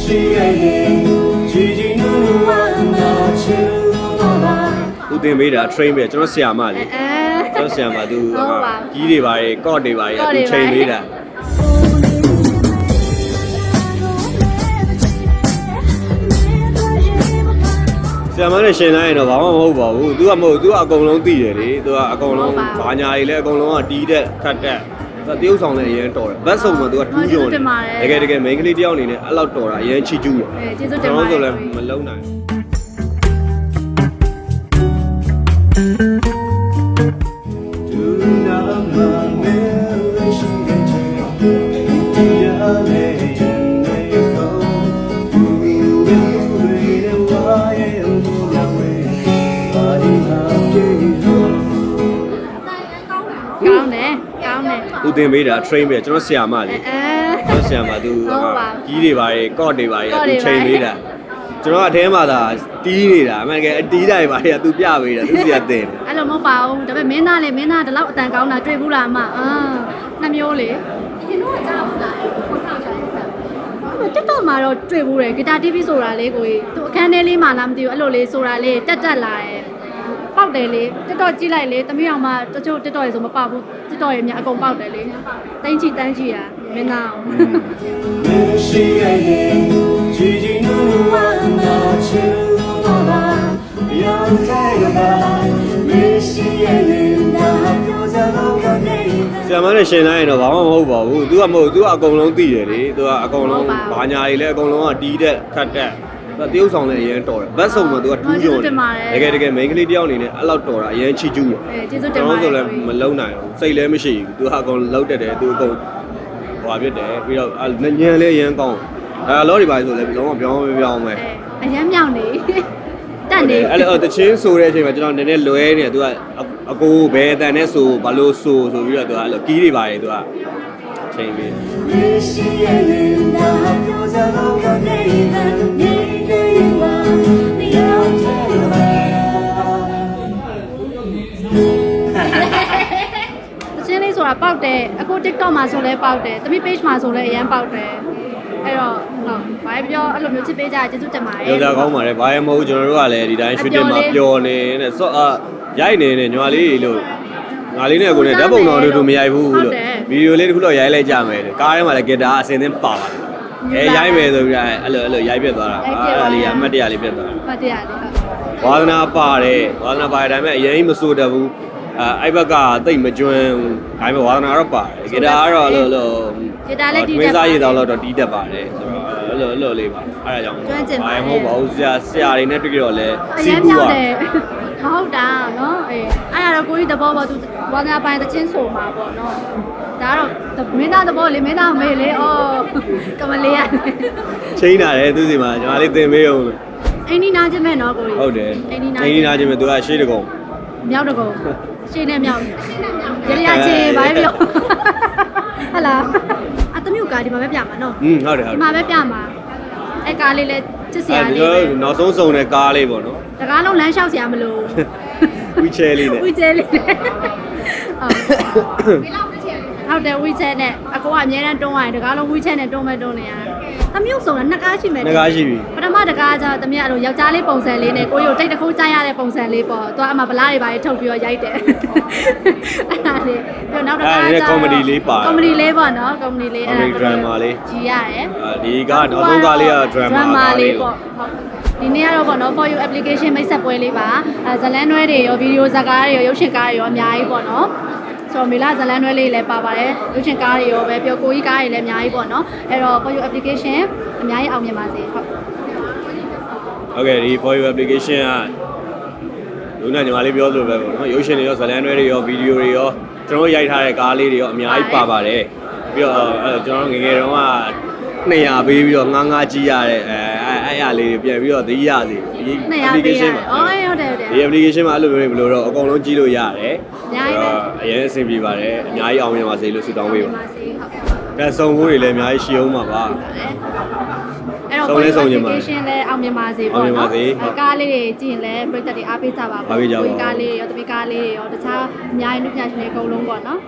ရှိရဲ့ကြည်ကြည်နူးနူးဝမ်းသာချူပါ သူတင်ပေးတာ train ပဲကျွန်တော်ဆရာမလေ အဲ ကျွန်တော်ဆရာမသူ ဟုတ်ပါ ကြီးတွေပါရေကော့တွေပါရေ ကော့တွေ သူ ပါ ချိန်ပေးတာဆရာမနဲ့ရှင်တိုင်းရင်တော့ဘာမှမဟုတ်ပါဘူး तू ကမဟုတ် तू ကအကုန်လုံးသိတယ်လေ तू ကအကုန်လုံးဘာညာတွေလည်းအကုန်လုံးကတီးတဲ့ခတ်တဲ့သူ တရုပ်ဆောင်လည်းအရင်တော်တယ်ဘတ်ဆုံမှာ तू ကထူးကျွန်းတကယ်တကယ် main ကလေးတယောက်အနေနဲ့အဲ့လောက်တော်တာအရင်ချီကျူးတယ်အဲကျေးဇူးတင်ကျွန်ပါတော်တဆိုယ်လည်းမလုံးနိုင်တူ ကောင်းတယ်ကောင်းတယ်သူတင်ပေးတာ train ပဲကျွန်တော်ဆရာမလေအဲကျွန်တော်ဆရာမသူဟုတ်ပါကြီးတွေပါရေကော့တွေပါရေကော့သူတွေပါချိန်ပေးတာကျွန်တော်ကအထဲမှာသာတီးနေတာအမှန်တကယ်အတီးတိုင်းပါရေသူပြပေးတာသူဆရာတင်တယ်အဲ့လိုမဟုတ်ပါဘူးဒါပေမဲ့မင်းသားလေမင်းသားဒီလောက်အတန်ကောင်းတာတွေ့ဘူးလားအမအာနှစ်မျိုးလေရှင်တို့ကကြားဘူးလားတက်တော့မှာတော့တွေ့ဘူးတယ်ဂီတာ TV ဆိုတာလေကိုကြီးသူအခန်းထဲလေးမှလားမသိဘူးအဲ့လိုလေးဆိုတာလေးတက်တက်လာတယ် ပေါက်တယ်လေတက်တော့ကြည့်လိုက်လေတမီးအောင်မှတချို့တက်တော့ရေဆိုမပေါက်ဘူးတက်တော့ရေမြအကုန်ပေါက်တယ်လေတိုင်းချီတန်းချီอ่ะမင်းသားအောင် ရှိရဲ့ကြည်ကြည်နူးနူးဝမ်းသာချူပါရောင်တဲ့ပါမရှိရဲ့ဒါပြောစလို့ကနေ ဆရာမနဲ့ရှင်တိုင်းရင်တော့ဘာမှမဟုတ်ပါဘူး तू ကမဟုတ် तू ကအကုန်လုံးသိတယ်လေ तू ကအကုန်လုံးဘာညာတွေလည်းအကုန်လုံးကတီးတဲ့ခတ်တဲ့သူ တရုပ်ဆောင်လည်းအရင်တော်တယ်ဘတ်ဆုံမှာသူကဒူးညွန်တကယ်တကယ် main ကလေးတယောက်အနေနဲ့အဲ့လောက်တော်တာအရင်ချီကျူးတယ်ကျေးဇူးတင်ပါတယ်ကျွန်တော်ဆိုလည်းမလုံနိုင်ဘူးစိတ်လည်းမရှိဘူးသူကအကုန်လောက်တက်တယ်သူအကုန်ဟွာပြစ်တယ်ပြီးတော့ညံလည်းအရင်ကောင်းအဲ့လော်ဒီပါဆိုလည်းလုံးဝပြောင်းပြောင်းပဲအရင်မြောင်နေတက်နေအဲ့လိုတချင်းဆိုတဲ့အချိန်မှာကျွန်တော်နည်းနည်းလွဲနေတယ်သူကအကိုဘယ်တန်နဲ့ဆိုဘာလို့ဆိုဆိုပြီးတော့သူကအဲ့လိုကီးတွေပါတယ်သူကချိန်ပြီး တာပေါက်တယ်အခု TikTok မှာဆိုလဲပေါက်တယ်သမီး page မှာဆိုလဲအရန်ပေါက်တယ်အဲ့တော့ဟုတ်ဘာပဲပြောအဲ့လိုမျိုးချစ်ပေးကြကျေးဇူးတင်ပါတယ်ပြောကြကောင်းပါတယ်ဘာမှမဟုတ်ကျွန်တော်တို့ကလည်းဒီတိုင်းရွှေတင်မှာပျော်နေတဲ့ဆော့အာရိုက်နေတဲ့ညီမလေးလို့ငါလေးနဲ့ကိုနဲ့ဓာတ်ပုံတော်တို့တို့မရိုက်ဘူးလို့ဗီဒီယိုလေးတစ်ခုတော့ရိုက်လိုက်ကြမယ်လို့ကားထဲမှာလည်းဂီတာအစင်သင်းပါပါတယ်အဲရိုက်မယ်ဆိုပြီးအဲ့လိုအဲ့လိုရိုက်ပြတ်သွားတာအဲ့ဒါလေးအမှတ်တရလေးပြတ်သွားတာဟုတ်တယ်ရတယ်ဟုတ်ဝါသနာပါတယ်ဝါသနာပါတယ်ဒါပေမဲ့အရင်မစိုးတတ်ဘူး အဲအဲ့ဘက်ကတိတ်မကျွမ်းဘူးဒါပေမဲ့ဝါသနာတော့ပါတယ်ဂီတာကတော့အဲ့လိုအဲ့လိုဂီတာလည်းတီးတတ်မင်းစားရည်ပါတယ်တော့တော့တီးတတ်ပါတယ်ဆိုတော့အဲ့လိုအဲ့လိုလေးပါအဲ့ဒါကြောင့်ကျွမ်းကျင်ပါတယ်ဘာမှမဟုတ်ပါဘူးဆရာဆရာတွေနဲ့တွေ့ကြတော့လဲအစီးရန်ပူမြောက်ပါတယ်မဟုတ်တာနော်အေးအဲ့ဒါတော့ကိုကြီးသဘောပေါ့သူဝါငါပိုင်းတချင်းဆိုမှာပေါ့နော်ဒါတော့မင်းသားသဘောလေမင်းသားမေလေဩကမလေးရချိန်လာတယ်သူစီမှာညီမလေးသင်ပေးအောင်လို့အင်းနီနာချင်းမဲ့နော်ကိုကြီးဟုတ်တယ်အင်းနီနာအင်းဒီနာချင်းပဲသူကရှေ့တကုံမြောက်တကော ရှင်းနဲ့မြောက်ရရချင်းဘာပဲပြောဟလာအတမျိုးကားဒီမှာပဲပြမှာနော်อืมဟုတ်တယ်ဟုတ်ဒီတယ်မှာပဲပြမှာအဲကားလေးလဲချစ်စရာအဲဒီလေးတော့ပဲနောက်ဆုံးစုံတဲ့ကားလေးပေါ့နော်တကားလုံးလမ်းလျှောက်စရာမလိုဝီချဲလေးနဲ့ ဝီချဲလေးနဲ့ဟုတ်တယ်ဝီချဲနဲ့အကောကအများတန်းတွန်းရတယ်တကားလုံးဝီချဲနဲ့တွန်းမဲ့တွန်းနေရတ မျိုးစုံတာနှစ်ကားရှိမယ်နှစ်ကားရှိပြီပထမတကားကျတော့တမီးအဲ့လိုယောက်ျားလေးပုံစံလေးနဲ့ကိုရိုတိတ်တစ်ခုကြားရတဲ့ပုံစံလေးပေါ့သူကအမှဗလားတွေပါထုတ်ပြီးတော့ရိုက်တယ်အဲ့ဒါလေးပြီးတော့နောက်တကားအဲ့ဒါလည်းကျ comedy လေးပါကောမဒီလေးပေါ့နော်ကောမဒီလေး comedy drama လေးကြည်ရတယ်အဲဒီကနောက်ဆုံးကားလေးက drama ကားလေးပေါ့ဟုတ်ဒီနေ့ကတော့ပေါ့နော် for you application မိတ်ဆက်ပွဲလေးပါအဲဇလန်နွဲတွေရောဗီဒီယိုဇာတ်ကားတွေရောရုပ်ရှင်ကားတွေရောအများကြီးပေါ့နော် ဆိုတော့မေလာဇလန်နွဲလေးလည်းပါပါတယ်ရုပ်ရှင်ကားတွေရောပဲပြောကိုကြီးကားတွေလည်းအများကြီးပေါ့နော်အဲ့တော့ for you application အများကြီးအောင်မြင်ပါစေဟုတ်ဟုတ်ကဲ့ဒီ for you application ကလူနာညီမလေးပြောသလိုပဲပေါ့နော်ရုပ်ရှင်တွေရောဇာတ်လမ်းတွေရောဗီဒီယိုတွေရောကျွန်တော်ရိုက်ထားတဲ့ကားလေးတွေရောအများကြီးပါပါတယ်ပြီးတော့အဲကျွန်တော်ငယ်ငယ်တုန်းက200ပေးပြီးတော့ငားငားကြည့်ရတဲ့အဲအဲအဲ့အလေးတွေပြန်ပြီးတော့သတိရစီဒီနှစ်ရာပေးရတယ်။အော်ဟုတ်တယ်ဟုတ်တယ် ဒီ application မှာအဲ့လိုမျိုးမလို့တော့အကုန်လုံးကြည့်လို့ရတယ်အများကြီးပဲအရင်အဆင်ပြေပါတယ်အများကြီးအောင်မြင်ပါစေလို့ဆုတောင်းပေးပါပါစေဟုတ်တက်ဆုံဖို့တွေလည်းအများကြီးရှိအောင်ပါပါအဲ့တော့ဆုံးလဲဆုံးချင်ပါ application လဲအောင်မြင်ပါစေအောင်ပေါ့မြင်ပါနော်စေအဲကားလေးတွေကြည့်ရင်လဲပရိသတ်တွေအားပေးကြပါအားပေးကြပါကိုယ်ကားလေးရောတပည့်ကားလေးရောတခြားအများကြီးလူပညာရှင်တွေအကုန်လုံးပေါ့နော်